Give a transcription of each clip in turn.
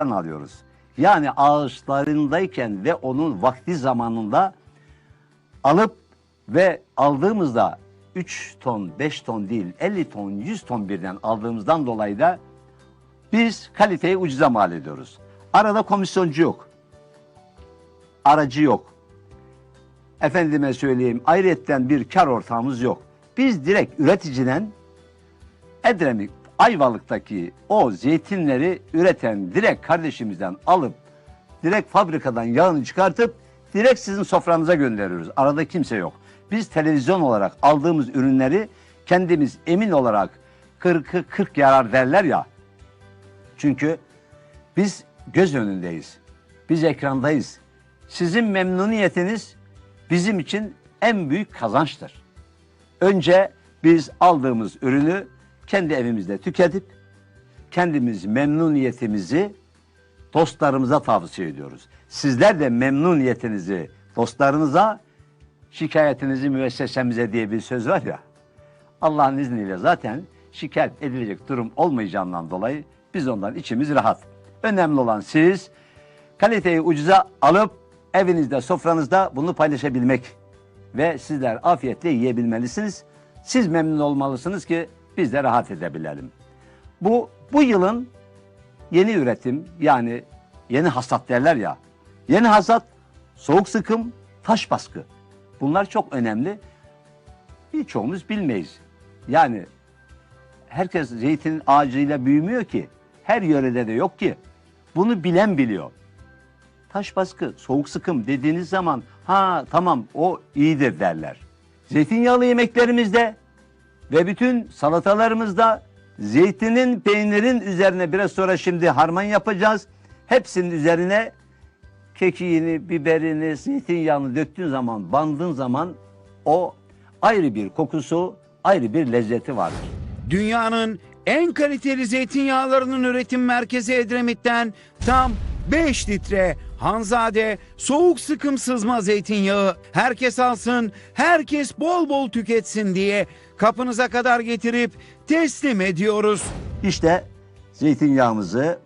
alıyoruz. Yani ağaçlarındayken ve onun vakti zamanında alıp ve aldığımızda 3 ton, 5 ton değil 50 ton, 100 ton birden aldığımızdan dolayı da biz kaliteyi ucuza mal ediyoruz. Arada komisyoncu yok. Aracı yok. Efendime söyleyeyim ayrıyetten bir kar ortağımız yok. Biz direkt üreticiden Edremit Ayvalık'taki o zeytinleri üreten direkt kardeşimizden alıp direkt fabrikadan yağını çıkartıp direkt sizin sofranıza gönderiyoruz. Arada kimse yok. Biz televizyon olarak aldığımız ürünleri kendimiz emin olarak 40'ı 40 yarar derler ya. Çünkü biz göz önündeyiz. Biz ekrandayız. Sizin memnuniyetiniz bizim için en büyük kazançtır. Önce biz aldığımız ürünü kendi evimizde tüketip kendimiz memnuniyetimizi dostlarımıza tavsiye ediyoruz. Sizler de memnuniyetinizi dostlarınıza, şikayetinizi müessesemize diye bir söz var ya. Allah'ın izniyle zaten şikayet edilecek durum olmayacağından dolayı biz ondan içimiz rahat. Önemli olan siz kaliteyi ucuza alıp evinizde, sofranızda bunu paylaşabilmek ve sizler afiyetle yiyebilmelisiniz. Siz memnun olmalısınız ki biz de rahat edebilelim. Bu bu yılın yeni üretim yani yeni hasat derler ya. Yeni hasat soğuk sıkım, taş baskı. Bunlar çok önemli. Birçoğumuz bilmeyiz. Yani herkes zeytin ağacıyla büyümüyor ki. Her yörede de yok ki. Bunu bilen biliyor. Taş baskı, soğuk sıkım dediğiniz zaman ha tamam o iyidir derler. Zeytinyağlı yemeklerimizde ve bütün salatalarımızda zeytinin, peynirin üzerine biraz sonra şimdi harman yapacağız. Hepsinin üzerine kekiğini, biberini, zeytinyağını döktüğün zaman, bandığın zaman o ayrı bir kokusu, ayrı bir lezzeti vardır. Dünyanın en kaliteli zeytinyağlarının üretim merkezi Edremit'ten tam 5 litre Hanzade soğuk sıkım sızma zeytinyağı herkes alsın, herkes bol bol tüketsin diye kapınıza kadar getirip teslim ediyoruz. İşte zeytinyağımızı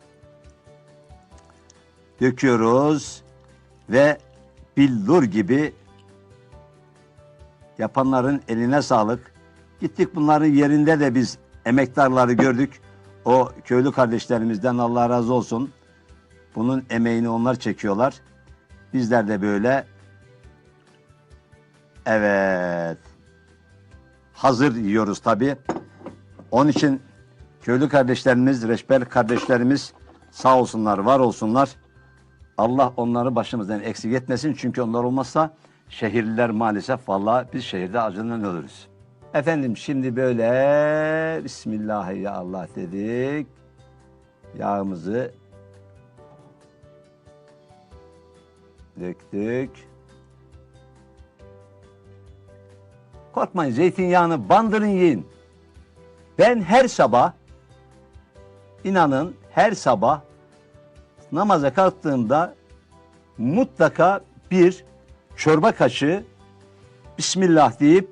döküyoruz ve billur gibi yapanların eline sağlık. Gittik bunların yerinde de biz emektarları gördük. O köylü kardeşlerimizden Allah razı olsun. Bunun emeğini onlar çekiyorlar. Bizler de böyle evet hazır yiyoruz tabii. Onun için köylü kardeşlerimiz, reçber kardeşlerimiz sağ olsunlar, var olsunlar. Allah onları başımızdan eksik etmesin. Çünkü onlar olmazsa şehirliler maalesef vallahi biz şehirde acından ölürüz. Efendim şimdi böyle Bismillah ya Allah dedik. Yağımızı döktük. Korkmayın zeytinyağını bandırın yiyin. Ben her sabah inanın her sabah namaza kalktığımda mutlaka bir çorba kaşığı Bismillah deyip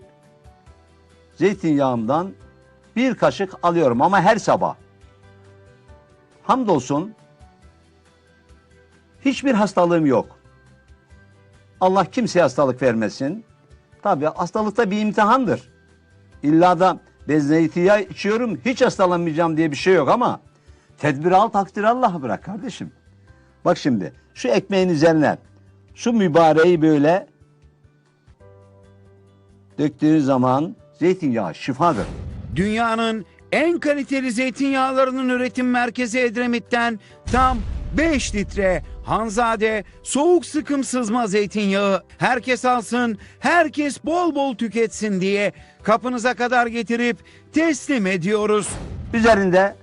zeytinyağımdan bir kaşık alıyorum ama her sabah. Hamdolsun hiçbir hastalığım yok. Allah kimseye hastalık vermesin. Tabii hastalık da bir imtihandır. İlla da ben zeytinyağı içiyorum hiç hastalanmayacağım diye bir şey yok ama tedbir al takdir Allah'a bırak kardeşim. Bak şimdi şu ekmeğin üzerine şu mübareği böyle döktüğün zaman zeytinyağı şifadır. Dünyanın en kaliteli zeytinyağlarının üretim merkezi Edremit'ten tam 5 litre Hanzade soğuk sıkım sızma zeytinyağı herkes alsın, herkes bol bol tüketsin diye kapınıza kadar getirip teslim ediyoruz. Üzerinde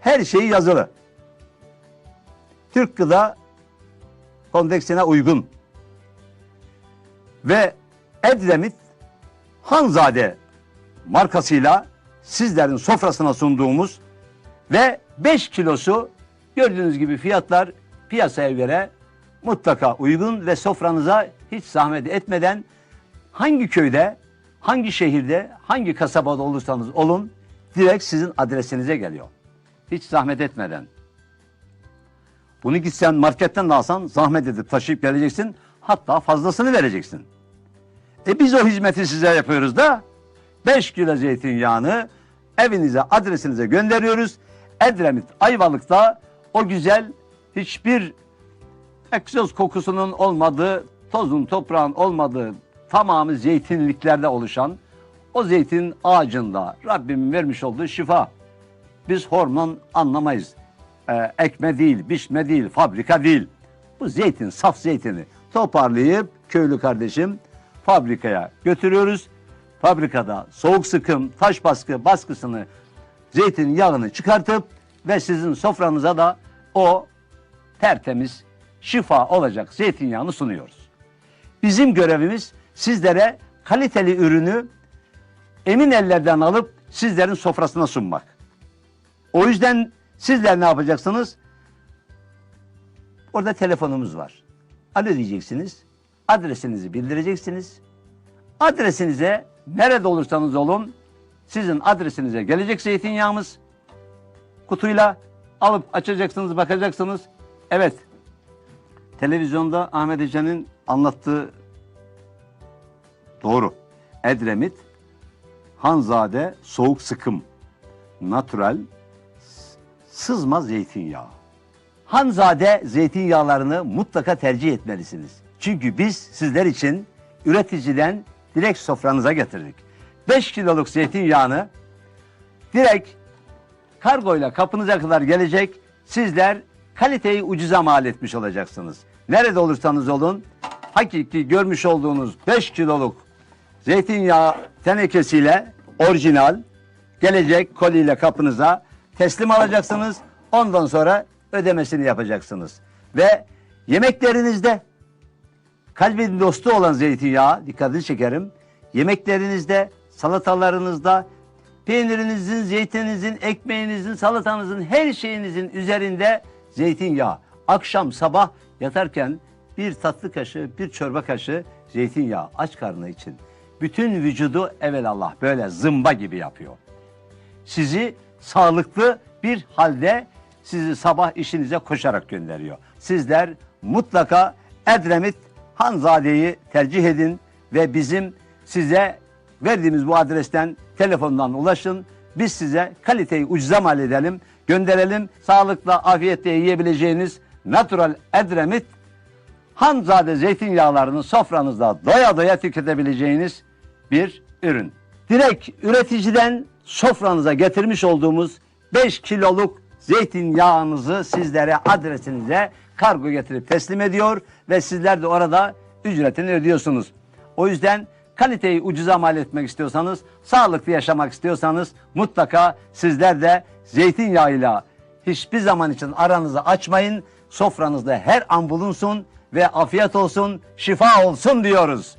her şeyi yazılı. Türk gıda konteksine uygun. Ve Edremit Hanzade markasıyla sizlerin sofrasına sunduğumuz ve 5 kilosu gördüğünüz gibi fiyatlar piyasaya göre mutlaka uygun ve sofranıza hiç zahmet etmeden hangi köyde, hangi şehirde, hangi kasabada olursanız olun direkt sizin adresinize geliyor. Hiç zahmet etmeden. Bunu gitsen marketten de alsan zahmet edip taşıyıp geleceksin. Hatta fazlasını vereceksin. E biz o hizmeti size yapıyoruz da 5 kilo zeytinyağını evinize, adresinize gönderiyoruz. Edremit Ayvalık'ta o güzel hiçbir egzoz kokusunun olmadığı, tozun toprağın olmadığı tamamı zeytinliklerde oluşan o zeytin ağacında Rabbimin vermiş olduğu şifa. Biz hormon anlamayız. Ee, ekme değil, biçme değil, fabrika değil. Bu zeytin, saf zeytini toparlayıp köylü kardeşim fabrikaya götürüyoruz. Fabrikada soğuk sıkım, taş baskı baskısını, zeytin yağını çıkartıp ve sizin sofranıza da o tertemiz, şifa olacak zeytinyağını sunuyoruz. Bizim görevimiz sizlere kaliteli ürünü emin ellerden alıp sizlerin sofrasına sunmak. O yüzden sizler ne yapacaksınız? Orada telefonumuz var. Alo diyeceksiniz. Adresinizi bildireceksiniz. Adresinize nerede olursanız olun sizin adresinize gelecek zeytinyağımız kutuyla alıp açacaksınız bakacaksınız. Evet televizyonda Ahmet Ece'nin anlattığı doğru. Edremit, Hanzade, soğuk sıkım, natural, sızma zeytinyağı. Hanzade zeytinyağlarını mutlaka tercih etmelisiniz. Çünkü biz sizler için üreticiden direkt sofranıza getirdik. 5 kiloluk zeytinyağını direkt kargoyla kapınıza kadar gelecek. Sizler kaliteyi ucuza mal etmiş olacaksınız. Nerede olursanız olun hakiki görmüş olduğunuz 5 kiloluk zeytinyağı tenekesiyle orijinal gelecek koliyle kapınıza teslim alacaksınız. Ondan sonra ödemesini yapacaksınız. Ve yemeklerinizde kalbin dostu olan zeytinyağı dikkatini çekerim. Yemeklerinizde, salatalarınızda, peynirinizin, zeytininizin, ekmeğinizin, salatanızın, her şeyinizin üzerinde zeytinyağı. Akşam sabah yatarken bir tatlı kaşığı, bir çorba kaşığı zeytinyağı aç karnı için. Bütün vücudu evelallah böyle zımba gibi yapıyor sizi sağlıklı bir halde sizi sabah işinize koşarak gönderiyor. Sizler mutlaka Edremit Hanzade'yi tercih edin ve bizim size verdiğimiz bu adresten telefondan ulaşın. Biz size kaliteyi ucuza mal edelim, gönderelim. Sağlıkla, afiyetle yiyebileceğiniz natural Edremit Hanzade zeytinyağlarını sofranızda doya doya tüketebileceğiniz bir ürün. Direkt üreticiden sofranıza getirmiş olduğumuz 5 kiloluk zeytinyağınızı sizlere adresinize kargo getirip teslim ediyor ve sizler de orada ücretini ödüyorsunuz. O yüzden kaliteyi ucuza mal etmek istiyorsanız, sağlıklı yaşamak istiyorsanız mutlaka sizler de zeytinyağıyla hiçbir zaman için aranızı açmayın. Sofranızda her an bulunsun ve afiyet olsun, şifa olsun diyoruz.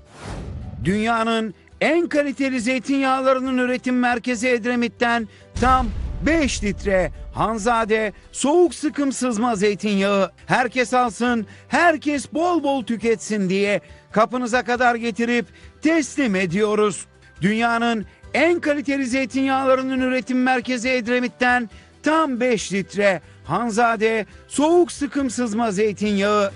Dünyanın en kaliteli zeytinyağlarının üretim merkezi Edremit'ten tam 5 litre Hanzade soğuk sıkım sızma zeytinyağı herkes alsın, herkes bol bol tüketsin diye kapınıza kadar getirip teslim ediyoruz. Dünyanın en kaliteli zeytinyağlarının üretim merkezi Edremit'ten tam 5 litre Hanzade soğuk sıkım sızma zeytinyağı